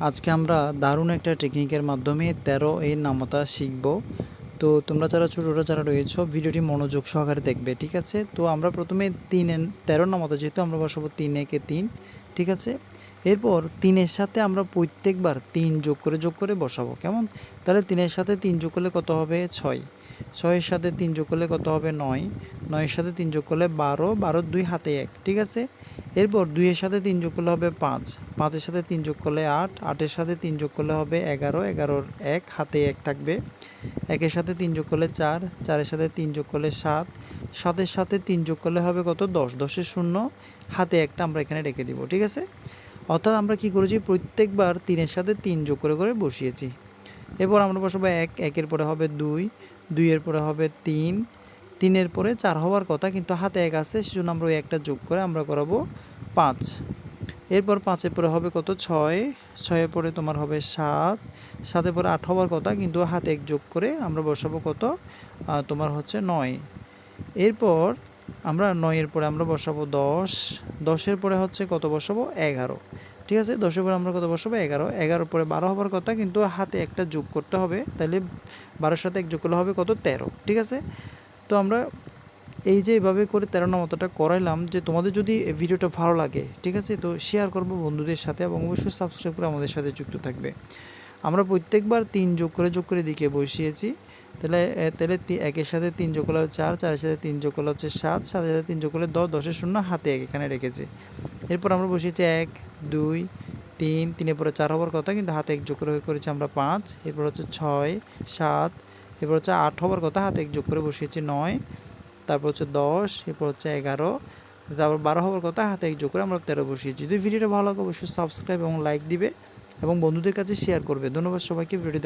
আজকে আমরা দারুণ একটা টেকনিকের মাধ্যমে তেরো এর নামতা শিখব। তো তোমরা যারা ছোটোরা যারা রয়েছো, ভিডিওটি মনোযোগ সহকারে দেখবে, ঠিক আছে? তো আমরা প্রথমে তিন তেরো নামতা যেহেতু আমরা বসাবো তিন একে তিন, ঠিক আছে? এরপর তিনের সাথে আমরা প্রত্যেকবার তিন যোগ করে যোগ করে বসাবো, কেমন? তাহলে তিনের সাথে তিন যোগ করলে কত হবে? ছয়। ছয়ের সাথে তিন যোগ করলে কত হবে? নয়। নয়ের সাথে তিন যোগ করলে বারো। বারো দুই হাতে এক, ঠিক আছে? এরপর দুইয়ের সাথে তিন যোগ করলে হবে পাঁচ। পাঁচের সাথে তিন যোগ করলে আট। আটের সাথে তিন যোগ করলে হবে এগারো। এগারোর এক, হাতে এক থাকবে। একের সাথে তিন যোগ করলে চার। চারের সাথে তিন যোগ করলে সাত। সাতের সাথে তিন যোগ করলে হবে কত? দশ। দশের শূন্য। হাতে একটা আমরা এখানে রেখে দিব, ঠিক আছে? অর্থাৎ আমরা কি করেছি? প্রত্যেকবার তিনের সাথে তিন যোগ করে করে বসিয়েছি। এরপর আমরা বসাবো এক। একের পরে হবে দুই। দুইয়ের পরে হবে তিন। তিনের পরে চার হওয়ার কথা, কিন্তু হাতে এক আছে, সেজন্য আমরা ওই একটা যোগ করে আমরা করাবো পাঁচ। এরপর পাঁচের পরে হবে কত? ছয়। ছয়ের পরে তোমার হবে সাত। সাতের পরে আট হওয়ার কথা, কিন্তু হাতে এক যোগ করে আমরা বসাবো কত? তোমার হচ্ছে নয়। এরপর আমরা নয়ের পরে আমরা বসাবো দশ। দশের পরে হচ্ছে কত বসাবো? এগারো। ঠিক আছে? দশের পরে আমরা কত বসাবো? এগারো। এগারোর পরে বারো হওয়ার কথা, কিন্তু হাতে একটা যোগ করতে হবে তাহলে বারোর সাথে এক যোগ করলে হবে কত? তেরো। ঠিক আছে? তো আমরা এই যে এভাবে করে তেরো নম্বরটা করাইলাম যে তোমাদের যদি ভিডিওটা ভালো লাগে, ঠিক আছে? তো শেয়ার করব বন্ধুদের সাথে এবং অবশ্যই সাবস্ক্রাইব করে আমাদের সাথে যুক্ত থাকবে। আমরা প্রত্যেকবার তিন যোগ করে যোগ করে দিকে বসিয়েছি। তাহলে তাহলে একের সাথে তিন যোগ করলে চার, চারের সাথে তিন যোগ করলে হচ্ছে সাত, সাতের সাথে তিন যোগ করলে দশ, দশের শূন্য, হাতে এক এখানে রেখেছি। এরপর আমরা বসিয়েছি এক, দুই, তিন, তিনের পরে চার হওয়ার কথা, কিন্তু হাতে এক যোগ করে করেছি আমরা পাঁচ। এরপর হচ্ছে ছয়, সাত এরপর হচ্ছে আট হবার কথা, হাতে এক যোগ করে বসিয়েছি নয়। তারপর হচ্ছে দশ, এরপর হচ্ছে এগারো। তারপর বারো হবার কথা, হাতে এক যোগ করে আমরা তেরো বসিয়েছি। যদি ভিডিওটা ভালো লাগে, অবশ্যই সাবস্ক্রাইব এবং লাইক দিবে এবং বন্ধুদের কাছে শেয়ার করবে। ধন্যবাদ সবাইকে ভিডিও